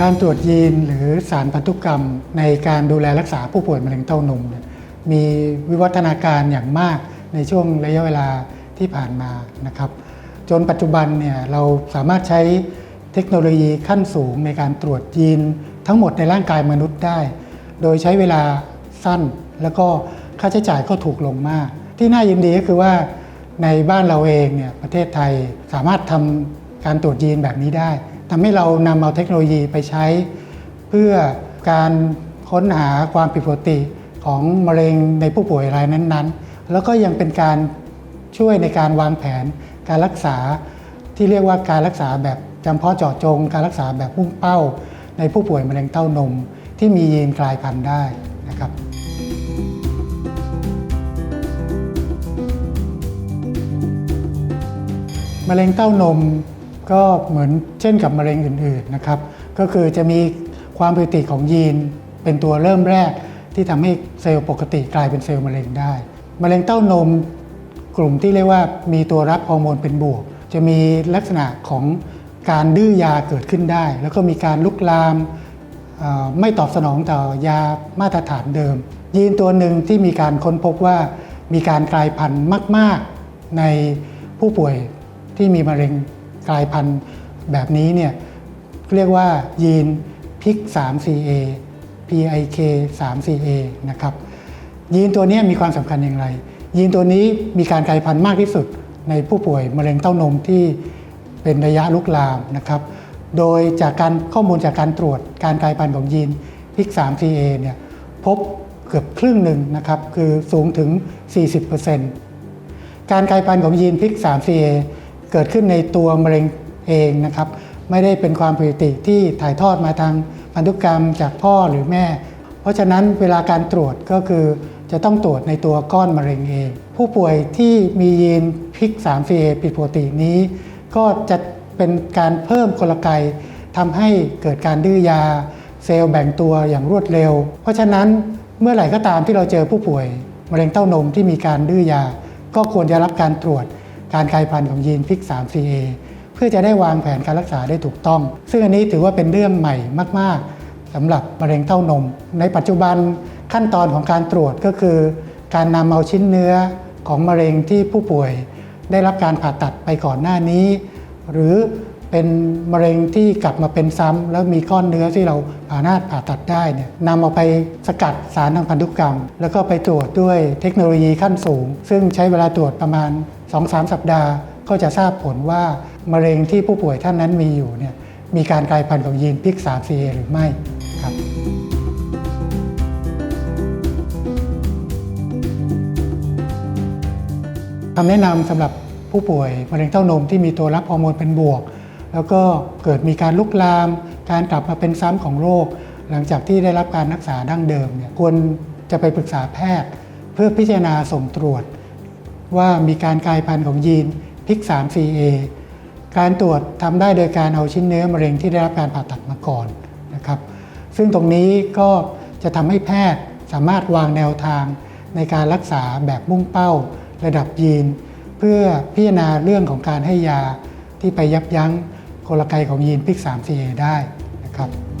การตรวจยีนหรือสารพันธุกรรมในการดูแลรักษาผู้ป่วยมะเร็งเต้านมเนี่ยมีวิวัฒนาการอย่างมากในช่วงระยะเวลาที่ผ่านมานะครับ จนปัจจุบันเนี่ยเราสามารถใช้เทคโนโลยีขั้นสูงในการตรวจยีนทั้งหมดในร่างกายมนุษย์ได้ โดยใช้เวลาสั้นแล้วก็ค่าใช้จ่ายก็ถูกลงมาก ที่น่ายินดีก็คือว่าในบ้านเราเองเนี่ยประเทศไทยสามารถทำการตรวจยีนแบบนี้ได้ ทำให้เรานำเอาเทคโนโลยีไปใช้ เพื่อการค้นหาความผิดปกติของมะเร็งในผู้ป่วยรายนั้นๆ แล้วก็ยังเป็นการช่วยในการวางแผนการรักษาที่เรียกว่าการรักษาแบบจำเพาะเจาะจง การรักษาแบบมุ่งเป้า ในผู้ป่วยมะเร็งเต้านม ที่มียีนกลายพันธุ์ได้นะครับมะเร็งเต้านม ก็เหมือนเช่นกับมะเร็งอื่นๆนะครับ ก็คือจะมีความผิดปกติของยีนเป็นตัวเริ่มแรกที่ทำให้เซลล์ปกติกลายเป็นเซลล์มะเร็งได้ มะเร็งเต้านมกลุ่มที่เรียกว่ามีตัวรับฮอร์โมนเป็นบวก จะมีลักษณะของการดื้อยาเกิดขึ้นได้ แล้วก็มีการลุกลามไม่ตอบสนองต่อยามาตรฐานเดิม ยีนตัวหนึ่งที่มีการค้นพบว่ามีการกลายพันธุ์มาก ๆ ในผู้ป่วยที่มีมะเร็ง กลายพันธุ์แบบนี้เนี่ยเรียกว่ายีนพิก 3CA PIK 3CA นะครับยีนตัวนี้มีความสำคัญอย่างไร ยีนตัวนี้มีการกลายพันธุ์มากที่สุดในผู้ป่วยมะเร็งเต้านมที่เป็นระยะลุกลามนะครับ โดยจากการข้อมูลจากการตรวจการกลายพันธุ์ของยีนพิก 3CA เนี่ยพบเกือบครึ่งหนึ่งนะครับ คือสูงถึง 40%การกลายพันธุ์ของยีนพิก 3CA เกิดขึ้นในตัวมะเร็งเองนะครับ ไม่ได้เป็นความผิดปกติที่ถ่ายทอดมาทางพันธุกรรมจากพ่อหรือแม่ เพราะฉะนั้นเวลาการตรวจก็คือจะต้องตรวจในตัวก้อนมะเร็งเอง ผู้ป่วยที่มียีนพิก 3CA ผิดปกตินี้ ก็จะเป็นการเพิ่มกลไกทำให้เกิดการดื้อยา เซลล์แบ่งตัวอย่างรวดเร็ว เพราะฉะนั้นเมื่อไหร่ก็ตามที่เราเจอผู้ป่วยมะเร็งเต้านมที่มีการดื้อยา ก็ควรจะรับการตรวจ การกลายพันธุ์ของยีนพิก 3CA เพื่อจะได้วางแผนการรักษาได้ถูกต้อง ซึ่งอันนี้ถือว่าเป็นเรื่องใหม่มาก ๆสำหรับมะเร็งเต้านม ในปัจจุบันขั้นตอนของการตรวจก็คือ การนำเอาชิ้นเนื้อของมะเร็งที่ผู้ป่วย ได้รับการผ่าตัดไปก่อนหน้านี้ หรือเป็นมะเร็งที่กลับมาเป็นซ้ำแล้วมีก้อนเนื้อที่เราผ่านาดผ่าตัดได้เนี่ยนำเอาไปสกัดสารทางพันธุกรรม แล้วก็ไปตรวจด้วยเทคโนโลยีขั้นสูง ซึ่งใช้เวลาตรวจประมาณ 2-3 สัปดาห์ก็จะทราบผลว่ามะเร็งที่ผู้ป่วยท่านนั้นมีอยู่เนี่ยมีการกลายพันธุ์ของยีนพิก 3CA หรือไม่ครับคำแนะนำสำหรับผู้ป่วยมะเร็งเต้านมที่มีตัวรับฮอร์โมนเป็นบวก แล้วก็เกิดมีการลุกลาม การกลับมาเป็นซ้ำของโรค หลังจากที่ได้รับการรักษาดั้งเดิมเนี่ยควรจะไปปรึกษาแพทย์ เพื่อพิจารณาส่งตรวจ ว่ามีการกลายพันธุ์ของยีนพิก 3CA การตรวจทำได้โดยการเอาชิ้นเนื้อมะเร็งที่ได้รับการผ่าตัดมาก่อนนะครับ ซึ่งตรงนี้ก็จะทำให้แพทย์สามารถวางแนวทางในการรักษาแบบมุ่งเป้าระดับยีน เพื่อพิจารณาเรื่องของการให้ยาที่ไปยับยั้งกลไกของยีนพิก 3CA ได้นะครับ